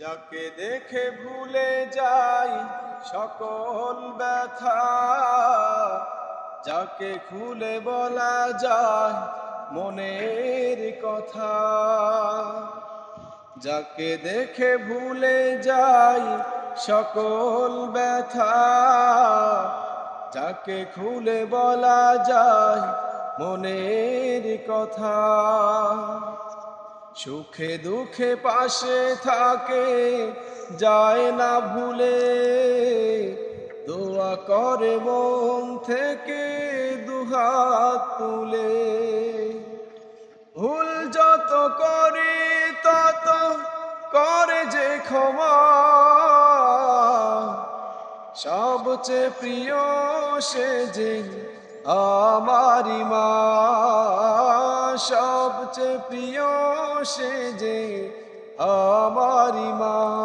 যাকে দেখে ভুলে যাই সকল ব্যথা, যাকে খুলে বলা যায় মনের কথা, যাকে দেখে ভুলে যাই সকল ব্যথা, যাকে খুলে বলা যায় মনের কথা। সুখে দুঃখে পাশে থাকে, যায় না ভুলে। দোয়া করে মন থেকে দুহাত তুলে। ভুল যত করে, তত করে যে ক্ষমা। সবচেয়ে প্রিয় সে যে আমারি মা। সবচেয়ে প্রিয় সে যে আমারি মা।